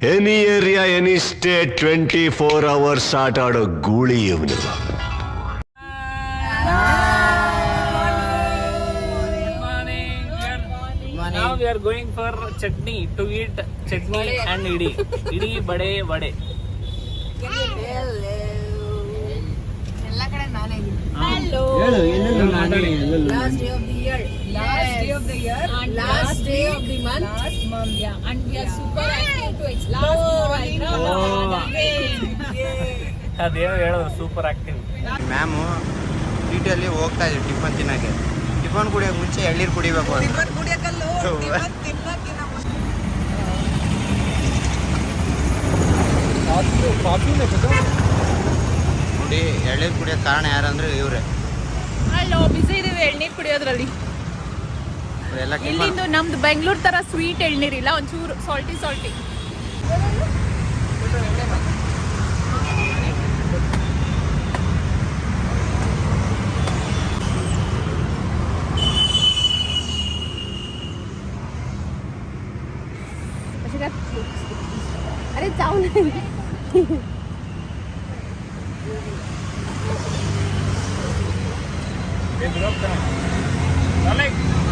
Any area any state twenty four hours ಆಟ ಆಡೋ ಗೂಳಿ ಇವನು Now we are going for chutney to eat chutney and idi. Idi, bade, vade. Super ಹೇಳೋ super active ma'am ಟೀಟಲ್ಲಿ ಹೋಗ್ತಾ ಇದ್ದೀವಿ tiffin ನಗೆ ಟಿಫನ್ ಕುಡಿಯೋ ಮುಂಚೆ ಎಳ್ಳೆರ್ ಕುಡಿಬೇಕು ಡಿಫನ್ ಕುಡಿಯಕಲ್ಲೋ ಇವತ್ತು ನೋಡಿ ಎಳ್ನೀರು ಕುಡಿಯೋಕೆ ಕಾರಣ ಯಾರಂದ್ರೆ ಇವ್ರೆ ಅಲ್ಲೋ ಬಿಸಿ ಇದೀವಿ ಎಳ್ನೀರು ಕುಡಿಯೋದ್ರಲ್ಲಿ ಎಲ್ಲ ಟಿಫನ್ ಇಲ್ಲಿಂದು ನಮ್ದು ಬೆಂಗಳೂರು ತರ ಸ್ವೀಟ್ ಎಳ್ನೀರಿಲ್ಲ ಒಂಚೂರು ಸಾಲ್ಟಿ ಸಾಲ್ಟಿ अरे जाऊ नाही Get it up, Dominic.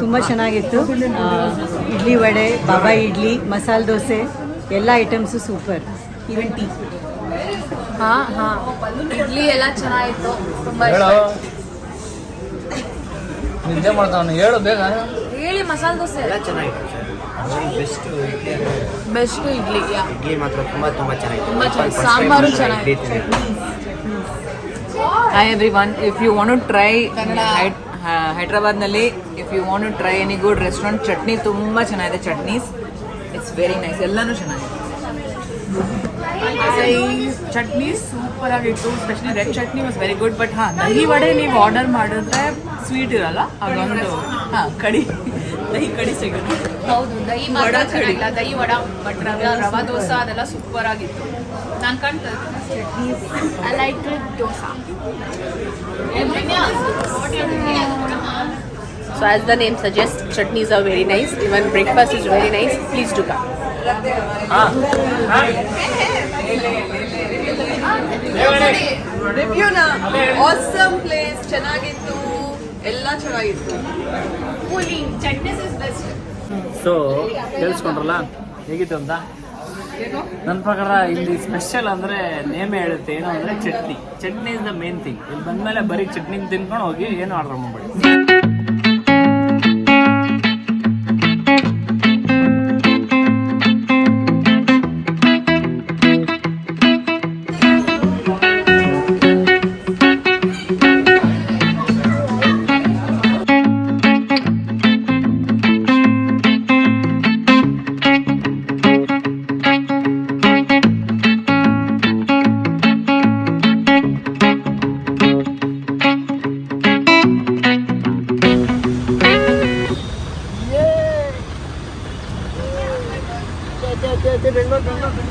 ತುಂಬ ಚೆನ್ನಾಗಿತ್ತು. ಇಡ್ಲಿ ವಡೆ ಬಾಬಾ ಇಡ್ಲಿ ಮಸಾಲೆ ದೋಸೆ ಎಲ್ಲ ಐಟಮ್ಸು ಸೂಪರ್. ಈವನ್ ಟೀ ಹಾಂ ಹಾ. ಇಡ್ಲಿ ಎಲ್ಲ ಚೆನ್ನಾಗಿತ್ತು. ತುಂಬಾ ನಿದ್ದೆ ಮಾಡ್ತಾವನು ಹೇಳು ಬೇಗ. ಹೇಳಿ ಮಸಾಲೆ ದೋಸೆ. ಎಲ್ಲ ಚೆನ್ನಾಗಿತ್ತು ಬೆಸ್ಟ್ ಬೆಸ್ಟ್ ಇಡ್ಲಿ ಇಡ್ಲಿ ಮಾತ್ರ ತುಂಬ ತುಂಬ ಚೆನ್ನಾಗಿತ್ತು. ತುಂಬ ಚೆನ್ನಾಗಿ- First ಸಾಂಬಾರು ಚೆನ್ನಾಗಿತ್ತು. ತಿಂದಿದ್ದು. Hi every if you want to try Kannada. ಹೈದ್ರಾಬಾದ್ನಲ್ಲಿ if you want to try any good restaurant chutney ತುಂಬ ಚೆನ್ನಾಗಿದೆ ಚಟ್ನೀಸ್. ಇಟ್ಸ್ ವೆರಿ ನೈಸ್ ಎಲ್ಲನೂ ಚೆನ್ನಾಗಿದೆ. ಚಟ್ನಿ ಸೂಪರ್ ಆಗಿತ್ತು specially red chutney was very good but ಹಾಂ ದಹಿ ವಡೆ ನೀವು ಆರ್ಡರ್ ಮಾಡಿದ್ರೆ ಸ್ವೀಟ್ ಇರಲ್ಲ ಅದೊಂದು ಹಾಂ ಕಡಿ. ದಹಿ ಕಡಿ ಸಿಗುತ್ತೆ. ಹೌದು ದಹಿ ಮಾತ್ರ ವಡ. ಚೆನ್ನಾಗಿಲ್ಲ. ದಹಿ ವಡ ಬಟ್ ರವೆ ರವಾ ದೋಸೆ ಅದೆಲ್ಲ ಸೂಪರ್ ಆಗಿತ್ತು. ನಾನು ಕಂಡು I like dosa. So as the name suggests, chutneys are very nice. Even breakfast is very nice. Please do come. ರಿವ್ಯೂನ ಆಸಮ್ ಪ್ಲೇಸ್ ಚೆನ್ನಾಗಿತ್ತು. ಎಲ್ಲ ಚೆನ್ನಾಗಿತ್ತು. ಸೊ ಕೇಳಿಸ್ಕೊಂಡ್ರಲ್ಲ ಹೇಗಿತ್ತು ಅಂತ? ನನ್ನ ಪ್ರಕಾರ ಇಲ್ಲಿ ಸ್ಪೆಷಲ್ ಅಂದರೆ ನೇಮ್ ಹೇಳುತ್ತೆ. ಏನು ಅಂದರೆ chutney. Chutney is the main thing ಇಲ್ಲಿ ಬಂದಮೇಲೆ ಬರೀ ಚಟ್ನಿ ತಿನ್ಕೊಂಡು ಹೋಗಿ ಏನು ಆರ್ಡರ್ ಮಾಡಬೇಡಿ. ಬೆಂಗಳೂರು ಬೆಂಗಳೂರು